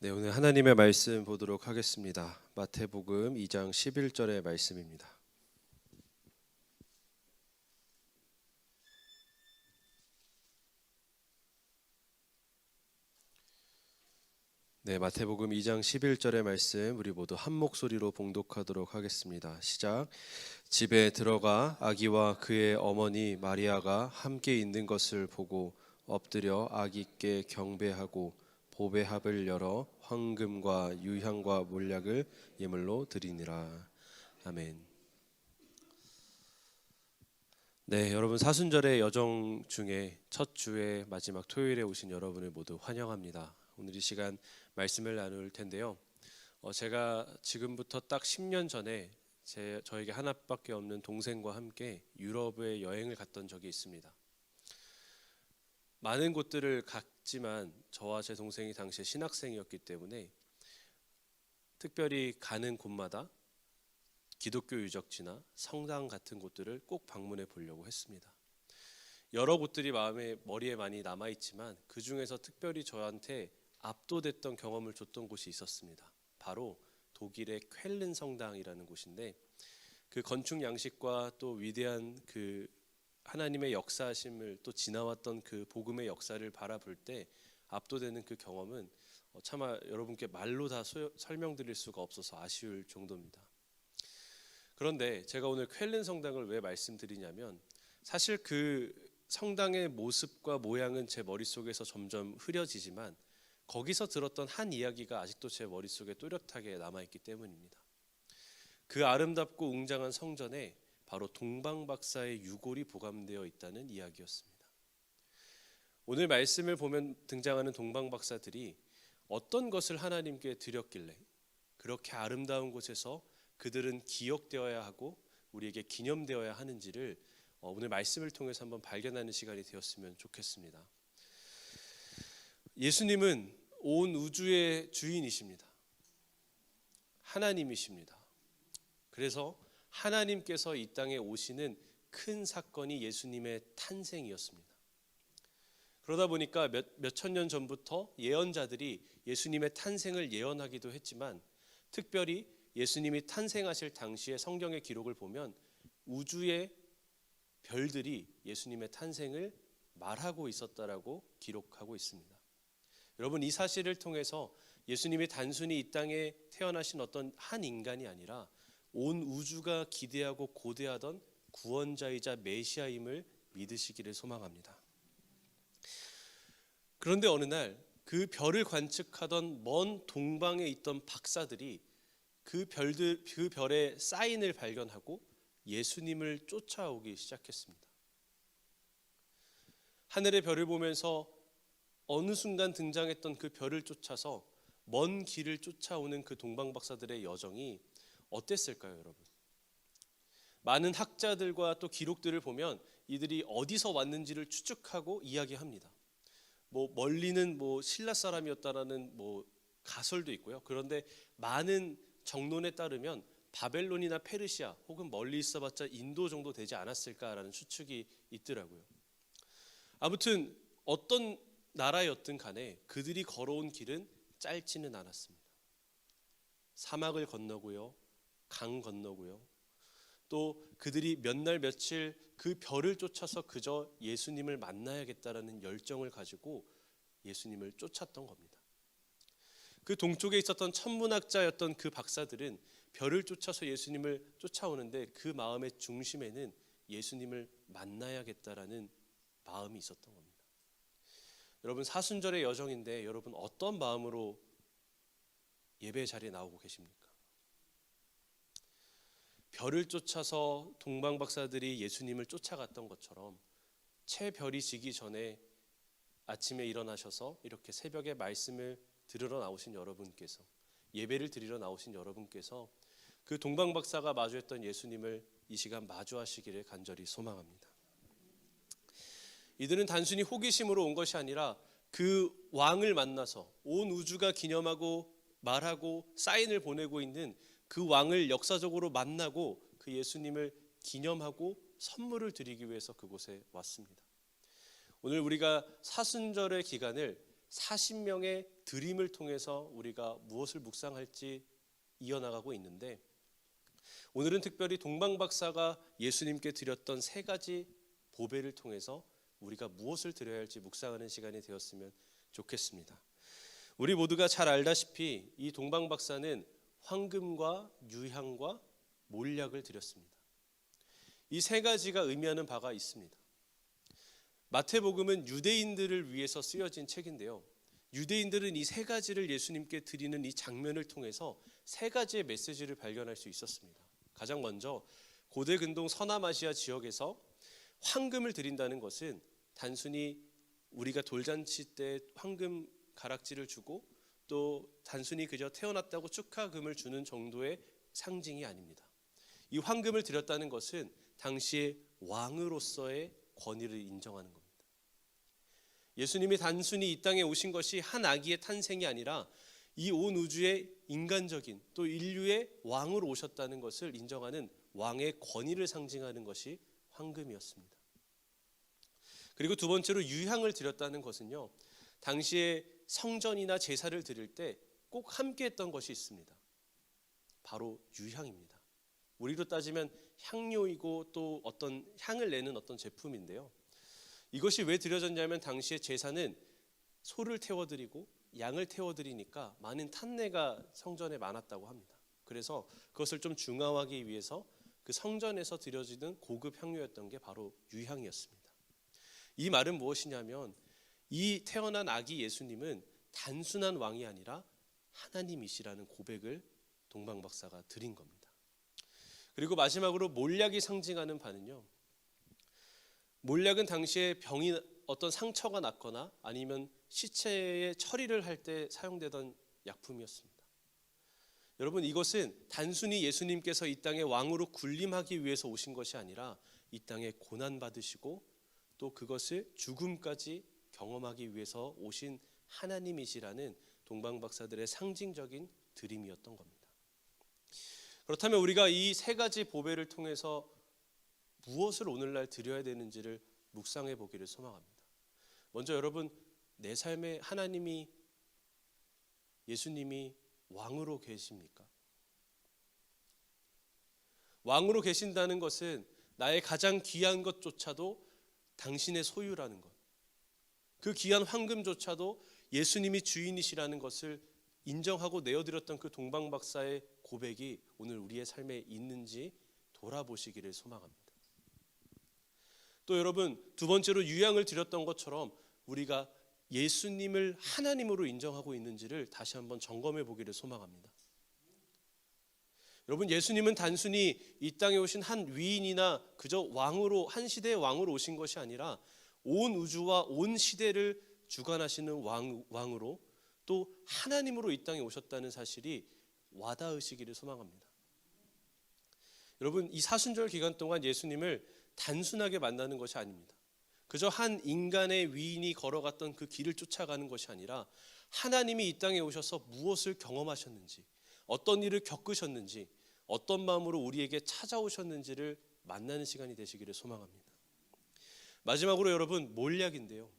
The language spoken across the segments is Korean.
네, 오늘 하나님의 말씀 보도록 하겠습니다. 마태복음 2장 11절의 말씀입니다. 네, 마태복음 2장 11절의 말씀 우리 모두 한 목소리로 봉독하도록 하겠습니다. 시작. 집에 들어가 아기와 그의 어머니 마리아가 함께 있는 것을 보고 엎드려 아기께 경배하고 보배합을 열어 황금과 유향과 몰약을 예물로 드리니라. 아멘. 네, 여러분 사순절의 여정 중에 첫 주의 마지막 토요일에 오신 여러분을 모두 환영합니다. 오늘 이 시간 말씀을 나눌 텐데요. 어, 제가 지금부터 딱 10년 전에 제, 저에게 하나밖에 없는 동생과 함께 유럽에 여행을 갔던 적이 있습니다. 많은 곳들을 갔지만 저와 제 동생이 당시에 신학생이었기 때문에 특별히 가는 곳마다 기독교 유적지나 성당 같은 곳들을 꼭 방문해 보려고 했습니다. 여러 곳들이 마음에 머리에 많이 남아 있지만 그 중에서 특별히 저한테 압도됐던 경험을 줬던 곳이 있었습니다. 바로 독일의 쾰른 성당이라는 곳인데 그 건축 양식과 또 위대한 그 하나님의 역사하심을 또 지나왔던 그 복음의 역사를 바라볼 때 압도되는 그 경험은 어, 차마 여러분께 말로 다 소요, 설명드릴 수가 없어서 아쉬울 정도입니다. 그런데 제가 오늘 쾰른 성당을 왜 말씀드리냐면 사실 그 성당의 모습과 모양은 제 머릿속에서 점점 흐려지지만 거기서 들었던 한 이야기가 아직도 제 머릿속에 또렷하게 남아있기 때문입니다. 그 아름답고 웅장한 성전에 바로 동방 박사의 유골이 보관되어 있다는 이야기였습니다. 오늘 말씀을 보면 등장하는 동방 박사들이 어떤 것을 하나님께 드렸길래 그렇게 아름다운 곳에서 그들은 기억되어야 하고 우리에게 기념되어야 하는지를 어, 오늘 말씀을 통해서 한번 발견하는 시간이 되었으면 좋겠습니다. 예수님은 온 우주의 주인이십니다. 하나님이십니다. 그래서 하나님께서 이 땅에 오시는 큰 사건이 예수님의 탄생이었습니다. 그러다 보니까 몇, 몇천 년 전부터 예언자들이 예수님의 탄생을 예언하기도 했지만 특별히 예수님이 탄생하실 당시의 성경의 기록을 보면 우주의 별들이 예수님의 탄생을 말하고 있었다라고 기록하고 있습니다. 여러분 이 사실을 통해서 예수님이 단순히 이 땅에 태어나신 어떤 한 인간이 아니라 온 우주가 기대하고 고대하던 구원자이자 메시아임을 믿으시기를 소망합니다. 그런데 어느 날 그 별을 관측하던 먼 동방에 있던 박사들이 그 별들 그 별의 사인을 발견하고 예수님을 쫓아오기 시작했습니다. 하늘의 별을 보면서 어느 순간 등장했던 그 별을 쫓아서 먼 길을 쫓아오는 그 동방 박사들의 여정이 어땠을까요, 여러분? 많은 학자들과 또 기록들을 보면 이들이 어디서 왔는지를 추측하고 이야기합니다. 뭐 멀리는 뭐 신라 사람이었다라는 뭐 가설도 있고요. 그런데 많은 정론에 따르면 바벨론이나 페르시아 혹은 멀리 있어봤자 인도 정도 되지 않았을까라는 추측이 있더라고요. 아무튼 어떤 나라였든 간에 그들이 걸어온 길은 짧지는 않았습니다. 사막을 건너고요, 강 건너고요. 또 그들이 몇 날 며칠 그 별을 쫓아서 그저 예수님을 만나야겠다라는 열정을 가지고 예수님을 쫓았던 겁니다. 그 동쪽에 있었던 천문학자였던 그 박사들은 별을 쫓아서 예수님을 쫓아오는데 그 마음의 중심에는 예수님을 만나야겠다라는 마음이 있었던 겁니다. 여러분 사순절의 여정인데 여러분 어떤 마음으로 예배 자리에 나오고 계십니까? 별을 쫓아서 동방 박사들이 예수님을 쫓아갔던 것처럼 채 별이 지기 전에 아침에 일어나셔서 이렇게 새벽에 말씀을 들으러 나오신 여러분께서 예배를 드리러 나오신 여러분께서 그 동방 박사가 마주했던 예수님을 이 시간 마주하시기를 간절히 소망합니다. 이들은 단순히 호기심으로 온 것이 아니라 그 왕을 만나서 온 우주가 기념하고 말하고 사인을 보내고 있는 그 왕을 역사적으로 만나고 그 예수님을 기념하고 선물을 드리기 위해서 그곳에 왔습니다. 오늘 우리가 사순절의 기간을 40명의 드림을 통해서 우리가 무엇을 묵상할지 이어나가고 있는데 오늘은 특별히 동방 박사가 예수님께 드렸던 세 가지 보배를 통해서 우리가 무엇을 드려야 할지 묵상하는 시간이 되었으면 좋겠습니다. 우리 모두가 잘 알다시피 이 동방 박사는 황금과 유향과 몰약을 드렸습니다. 이 세 가지가 의미하는 바가 있습니다. 마태복음은 유대인들을 위해서 쓰여진 책인데요. 유대인들은 이 세 가지를 예수님께 드리는 이 장면을 통해서 세 가지의 메시지를 발견할 수 있었습니다. 가장 먼저 고대 근동 서남아시아 지역에서 황금을 드린다는 것은 단순히 우리가 돌잔치 때 황금 가락지를 주고 또 단순히 그저 태어났다고 축하금을 주는 정도의 상징이 아닙니다. 이 황금을 드렸다는 것은 당시의 왕으로서의 권위를 인정하는 겁니다. 예수님이 단순히 이 땅에 오신 것이 한 아기의 탄생이 아니라 이 온 우주의 인간적인 또 인류의 왕으로 오셨다는 것을 인정하는 왕의 권위를 상징하는 것이 황금이었습니다. 그리고 두 번째로 유향을 드렸다는 것은요. 당시에 성전이나 제사를 드릴 때 꼭 함께 했던 것이 있습니다. 바로 유향입니다. 우리로 따지면 향료이고 또 어떤 향을 내는 어떤 제품인데요. 이것이 왜 드려졌냐면 당시에 제사는 소를 태워드리고 양을 태워드리니까 많은 탄내가 성전에 많았다고 합니다. 그래서 그것을 좀 중화하기 위해서 그 성전에서 드려지는 고급 향료였던 게 바로 유향이었습니다. 이 말은 무엇이냐면 이 태어난 아기 예수님은 단순한 왕이 아니라 하나님이시라는 고백을 동방 박사가 드린 겁니다. 그리고 마지막으로 몰약이 상징하는 바는요. 몰약은 당시에 병이 어떤 상처가 났거나 아니면 시체의 처리를 할 때 사용되던 약품이었습니다. 여러분 이것은 단순히 예수님께서 이 땅에 왕으로 군림하기 위해서 오신 것이 아니라 이 땅에 고난 받으시고 또 그것을 죽음까지 경험하기 위해서 오신 하나님이시라는 동방 박사들의 상징적인 드림이었던 겁니다. 그렇다면 우리가 이 세 가지 보배를 통해서 무엇을 오늘날 드려야 되는지를 묵상해 보기를 소망합니다. 먼저 여러분 내 삶에 하나님이 예수님이 왕으로 계십니까? 왕으로 계신다는 것은 나의 가장 귀한 것조차도 당신의 소유라는 것. 그 귀한 황금조차도 예수님이 주인이시라는 것을 인정하고 내어드렸던 그 동방 박사의 고백이 오늘 우리의 삶에 있는지 돌아보시기를 소망합니다. 또 여러분 두 번째로 유양을 드렸던 것처럼 우리가 예수님을 하나님으로 인정하고 있는지를 다시 한번 점검해 보기를 소망합니다. 여러분 예수님은 단순히 이 땅에 오신 한 위인이나 그저 왕으로 한 시대의 왕으로 오신 것이 아니라 온 우주와 온 시대를 주관하시는 왕, 왕으로 또 하나님으로 이 땅에 오셨다는 사실이 와닿으시기를 소망합니다. 여러분 이 사순절 기간 동안 예수님을 단순하게 만나는 것이 아닙니다. 그저 한 인간의 위인이 걸어갔던 그 길을 쫓아가는 것이 아니라 하나님이 이 땅에 오셔서 무엇을 경험하셨는지, 어떤 일을 겪으셨는지, 어떤 마음으로 우리에게 찾아오셨는지를 만나는 시간이 되시기를 소망합니다. 마지막으로 여러분 몰약인데요.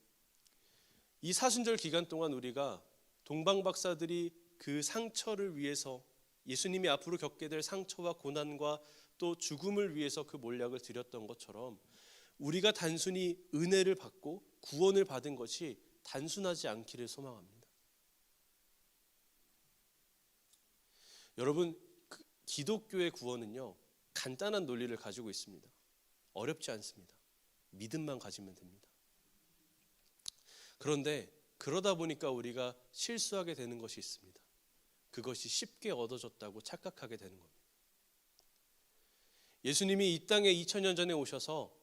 이 사순절 기간 동안 우리가 동방 박사들이 그 상처를 위해서 예수님이 앞으로 겪게 될 상처와 고난과 또 죽음을 위해서 그 몰약을 드렸던 것처럼 우리가 단순히 은혜를 받고 구원을 받은 것이 단순하지 않기를 소망합니다. 여러분 그 기독교의 구원은요 간단한 논리를 가지고 있습니다. 어렵지 않습니다. 믿음만 가지면 됩니다. 그런데 그러다 보니까 우리가 실수하게 되는 것이 있습니다. 그것이 쉽게 얻어졌다고 착각하게 되는 겁니다. 예수님이 이 땅에 2000년 전에 오셔서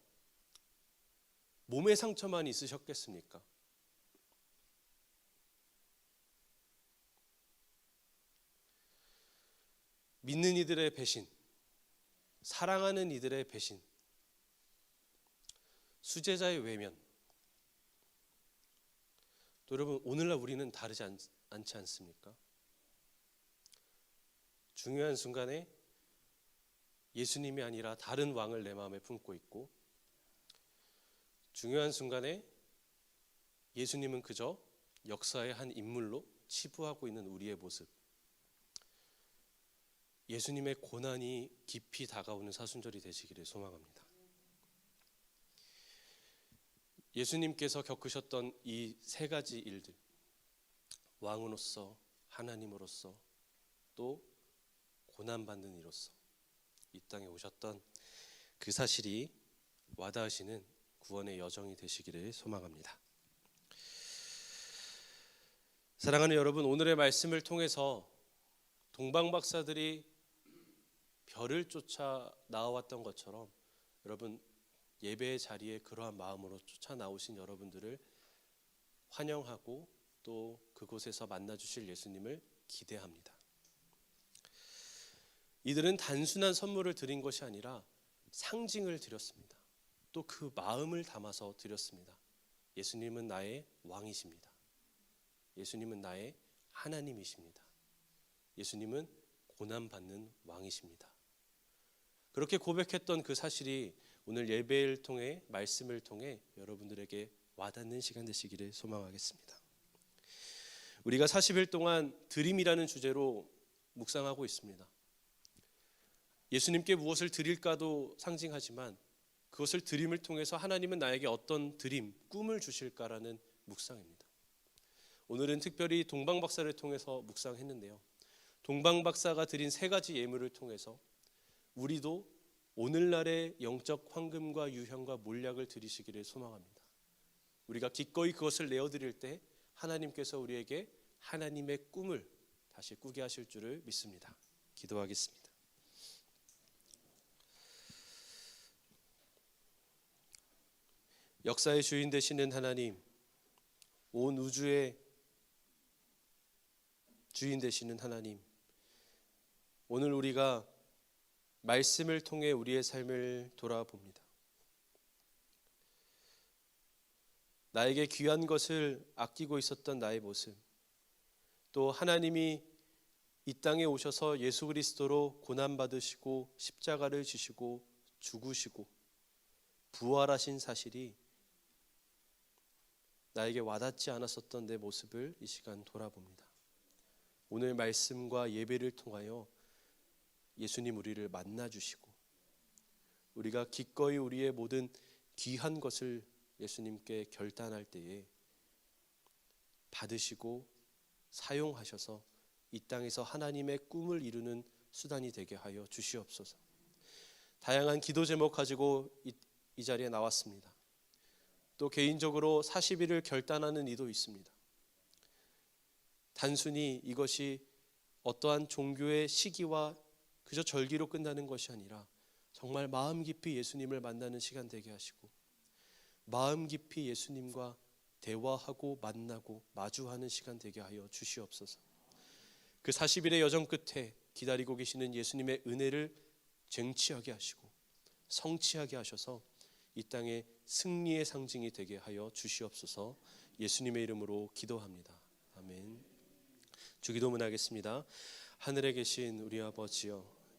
몸의 상처만 있으셨겠습니까? 믿는 이들의 배신, 사랑하는 이들의 배신, 수제자의 외면. 또 여러분 오늘날 우리는 다르지 않, 않지 않습니까? 중요한 순간에 예수님이 아니라 다른 왕을 내 마음에 품고 있고 중요한 순간에 예수님은 그저 역사의 한 인물로 치부하고 있는 우리의 모습. 예수님의 고난이 깊이 다가오는 사순절이 되시기를 소망합니다. 예수님께서 겪으셨던 이 세 가지 일들, 왕으로서, 하나님으로서, 또 고난받는 이로서 이 땅에 오셨던 그 사실이 와닿으시는 구원의 여정이 되시기를 소망합니다. 사랑하는 여러분, 오늘의 말씀을 통해서 동방 박사들이 별을 쫓아 나와왔던 것처럼 여러분 예배의 자리에 그러한 마음으로 쫓아 나오신 여러분들을 환영하고 또 그곳에서 만나 주실 예수님을 기대합니다. 이들은 단순한 선물을 드린 것이 아니라 상징을 드렸습니다. 또 그 마음을 담아서 드렸습니다. 예수님은 나의 왕이십니다. 예수님은 나의 하나님이십니다. 예수님은 고난받는 왕이십니다. 그렇게 고백했던 그 사실이 오늘 예배를 통해 말씀을 통해 여러분들에게 와닿는 시간 되시기를 소망하겠습니다. 우리가 40일 동안 드림이라는 주제로 묵상하고 있습니다. 예수님께 무엇을 드릴까도 상징하지만 그것을 드림을 통해서 하나님은 나에게 어떤 드림, 꿈을 주실까라는 묵상입니다. 오늘은 특별히 동방 박사를 통해서 묵상했는데요. 동방 박사가 드린 세 가지 예물을 통해서 우리도 오늘날의 영적 황금과 유향과 몰약을 드리시기를 소망합니다. 우리가 기꺼이 그것을 내어 드릴 때 하나님께서 우리에게 하나님의 꿈을 다시 꾸게 하실 줄을 믿습니다. 기도하겠습니다. 역사의 주인 되시는 하나님, 온 우주의 주인 되시는 하나님, 오늘 우리가 말씀을 통해 우리의 삶을 돌아봅니다. 나에게 귀한 것을 아끼고 있었던 나의 모습, 또 하나님이 이 땅에 오셔서 예수 그리스도로 고난 받으시고 십자가를 지시고 죽으시고 부활하신 사실이 나에게 와닿지 않았었던 내 모습을 이 시간 돌아봅니다. 오늘 말씀과 예배를 통하여 예수님 우리를 만나 주시고 우리가 기꺼이 우리의 모든 귀한 것을 예수님께 결단할 때에 받으시고 사용하셔서 이 땅에서 하나님의 꿈을 이루는 수단이 되게 하여 주시옵소서. 다양한 기도 제목 가지고 이, 이 자리에 나왔습니다. 또 개인적으로 40일을 결단하는 이도 있습니다. 단순히 이것이 어떠한 종교의 시기와 그저 절기로 끝나는 것이 아니라 정말 마음 깊이 예수님을 만나는 시간 되게 하시고 마음 깊이 예수님과 대화하고 만나고 마주하는 시간 되게 하여 주시옵소서. 그 40일의 여정 끝에 기다리고 계시는 예수님의 은혜를 쟁취하게 하시고 성취하게 하셔서 이 땅에 승리의 상징이 되게 하여 주시옵소서. 예수님의 이름으로 기도합니다. 아멘. 주기도문 하겠습니다. 하늘에 계신 우리 아버지여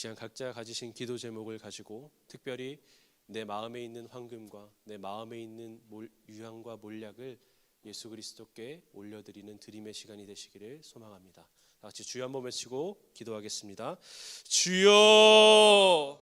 시간 각자 가지신 기도 제목을 가지고 특별히 내 마음에 있는 황금과 내 마음에 있는 몰, 유향과 몰약을 예수 그리스도께 올려드리는 드림의 시간이 되시기를 소망합니다. 다 같이 주여 한번 외치고 기도하겠습니다. 주여